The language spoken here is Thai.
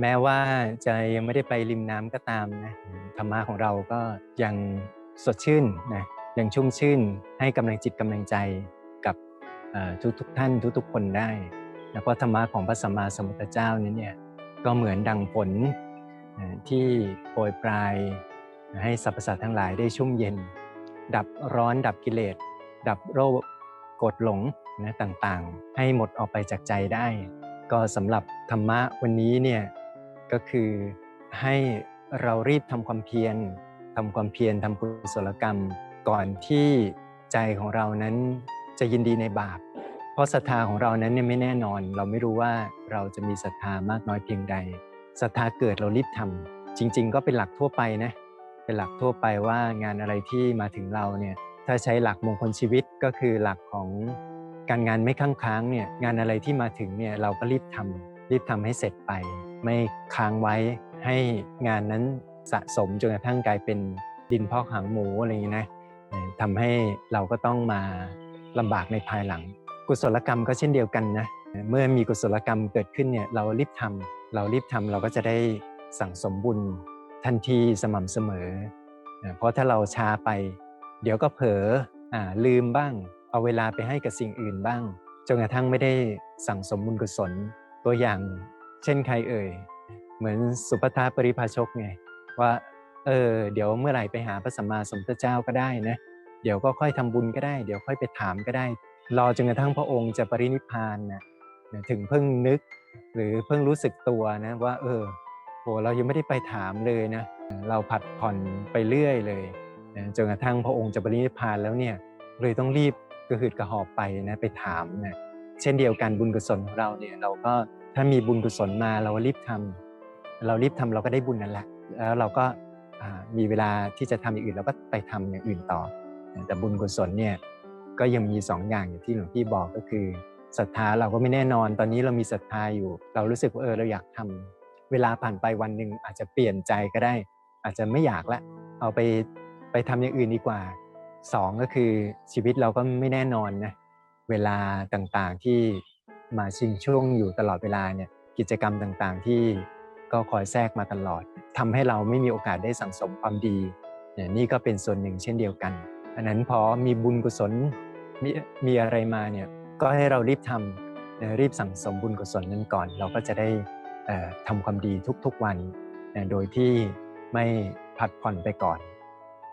แม้ว่าจะยังไม่ได้ไปริมน้ำก็ตามนะธรรมะของเราก็ยังสดชื่นนะยังชุ่มชื่นให้กำลังจิตกำลังใจกับทุกทุกท่านทุกทุกคนได้แล้วก็ธรรมะของพระสัมมาสัมพุทธเจ้านี้เนี่ยก็เหมือนดังฝนที่โปรยปลายให้สรรพสัตว์ทั้งหลายได้ชุ่มเย็น ดับร้อนดับกิเลส ดับโรคกดหลงนะต่างๆ ให้หมดออกไปจากใจได้ ก็สำหรับธรรมะวันนี้เนี่ย ก็คือให้เรารีบทำความเพียรทำความเพียรทำกุศลกรรม ก่อนที่ใจของเรานั้นจะยินดีในบาป เพราะศรัทธาของเรานั้นเนี่ยไม่แน่นอน เราไม่รู้ว่าเราจะมีศรัทธามากน้อยเพียงใดศรัทธาเกิดเรารีบทำจริง ๆ ก็เป็นหลักทั่วไปนะเป็นหลักทั่วไปว่างานอะไรที่มาถึงเราเนี่ยถ้าใช้หลักมงคลชีวิตก็คือหลักของการงานไม่ค้างค้างเนี่ยงานอะไรที่มาถึงเนี่ยเราก็รีบทำรีบทำให้เสร็จไป ไม่ค้างไว้ให้งานนั้นสะสมจนกระทั่งกลายเป็นดินพอกหางหมูอะไรอย่างนี้นะทำให้เราก็ต้องมาลำบากในภายหลัง กุศลกรรมก็เช่นเดียวกันนะเมื่อมีกุศลกรรมเกิดขึ้นเนี่ยเรารีบทำเรารีบทำเราก็จะได้สั่งสมบุญทันทีสม่ำเสมอ เพราะถ้าเราช้าไป เดี๋ยวก็เผลออลืมบ้าง เอาเวลาไปให้กับสิ่งอื่นบ้างจนกระทั่งไม่ได้สั่งสมบุญกุศลตัวอย่าง เช่นใครเอ่ย เหมือนสุปทาปริภาชกไงว่าเออเดี๋ยวเมื่อไหร่ไปหาพระสัมมาสัมพุทธเจ้าก็ได้นะเดี๋ยวก็ค่อยทำบุญก็ได้ เดี๋ยวค่อยไปถามก็ได้ รอจนกระทั่งพระองค์จะปรินิพพานนะถึงเพิ่งนึก หรือเพิ่งรู้สึกตัวนะว่า เออโหเรายังไม่ได้ไปถามเลยนะเราผัดผ่อนไปเรื่อยเลยจนกระทั่งพระองค์จะปรินิพพานแล้วเนี่ยเลยต้องรีบกระหืดกระหอบไปนะไปถามนะเช่นเดียวกันบุญกุศลของเราเนี่ยเราก็ ถ้ามีบุญกุศลมาเรารีบทำเรารีบทำเราก็ได้บุญนั่นแหละ แล้วเราก็มีเวลาที่จะทำอย่างอื่นเราก็ไปทำอย่างอื่นต่อ แต่บุญกุศลเนี่ยก็ยังมี2ออย่างอย่างที่หลวงพี่บอกก็คือศรัทธาเราก็ไม่แน่นอนตอนนี้เรามีศรัทธาอยู่ เรารู้สึกว่าเออเราอยากทำเวลาผ่านไปวันหนึ่งอาจจะเปลี่ยนใจก็ได้ อาจจะไม่อยากละเอาไปไปทำอย่างอื่นดีกว่า 2 ก็คือชีวิตเราก็ไม่แน่นอนนะเวลาต่างๆที่ มาชิงช่วงอยู่ตลอดเวลาเนี่ยกิจกรรมต่างๆ ที่ก็คอยแทรกมาตลอดทำให้เราไม่มีโอกาสได้สั่งสมความดีเนี่ยนี่ก็เป็นส่วนหนึ่งเช่นเดียวกันอันนั้นพอมีบุญกุศลมีมีอะไรมาเนี่ยก็ให้เรารีบทำรีบสั่งสมบุญกุศลนั้นก่อน เราก็จะได้ทำความดีทุกๆวัน โดยที่ไม่ผัดผ่อนไปก่อน